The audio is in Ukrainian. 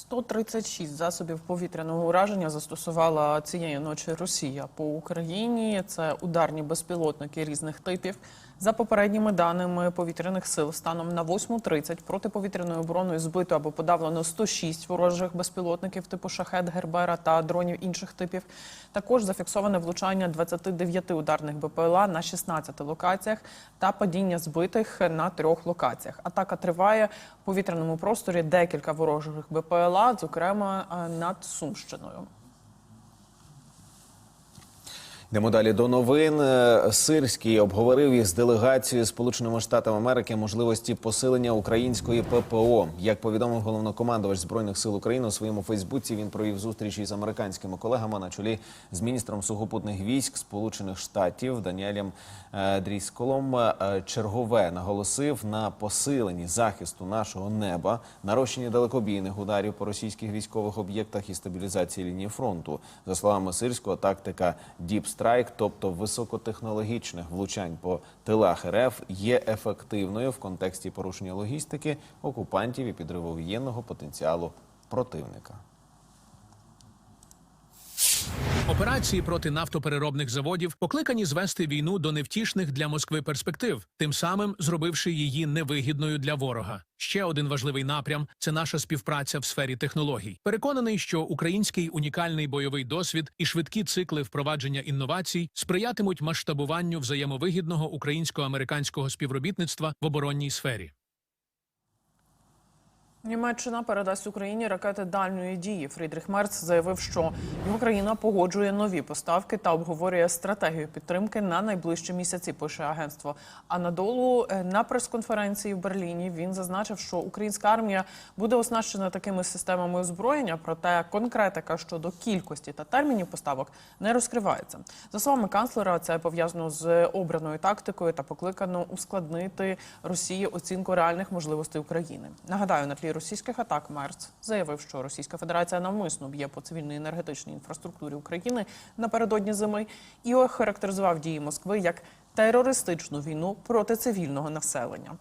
136 засобів повітряного ураження застосувала цієї ночі Росія по Україні. Це ударні безпілотники різних типів. За попередніми даними повітряних сил, станом на 8.30 протиповітряною обороною збито або подавлено 106 ворожих безпілотників типу шахет, гербера та дронів інших типів. Також зафіксоване влучання 29 ударних БПЛА на 16 локаціях та падіння збитих на трьох локаціях. Атака триває в повітряному просторі декілька ворожих БПЛА, зокрема е, над Сумщиною. Йдемо далі до новин. Е, Сирський обговорив із делегацією Сполученими Штатами Америки можливості посилення української ППО. Як повідомив головнокомандувач збройних сил України у своєму Фейсбуці, він провів зустріч із американськими колегами на чолі з міністром сухопутних військ Сполучених Штатів Даніелем е, Дрісколом. Е, Чергове наголосив на посиленні захисту нашого неба, нарощенні далекобійних ударів по російських військових об'єктах і стабілізації лінії фронту. За словами Сирського, тактика Deep Strike, тобто високотехнологічних влучань по тилах РФ, є ефективною в контексті порушення логістики окупантів і підриву воєнного потенціалу противника. Операції проти нафтопереробних заводів покликані звести війну до невтішних для Москви перспектив, тим самим зробивши її невигідною для ворога. Ще один важливий напрям це наша співпраця в сфері технологій. Переконаний, що український унікальний бойовий досвід і швидкі цикли впровадження інновацій сприятимуть масштабуванню взаємовигідного українсько-американського співробітництва в оборонній сфері. Німеччина передасть Україні ракети дальньої дії. Фрідріх Мерц заявив, що Україна погоджує нові поставки та обговорює стратегію підтримки на найближчі місяці. Пише агентство. А надолу е, на прес-конференції в Берліні він зазначив, що українська армія буде оснащена такими системами озброєння, проте конкретика щодо кількості та термінів поставок не розкривається. За словами канцлера, це пов'язано з обраною тактикою та покликано ускладнити Росії оцінку реальних можливостей України. Нагадаю, на тлі російських атак Мерц заявив, що Російська Федерація навмисно б'є по цивільній енергетичній інфраструктурі України напередодні зими і охарактеризував дії Москви як терористичну війну проти цивільного населення.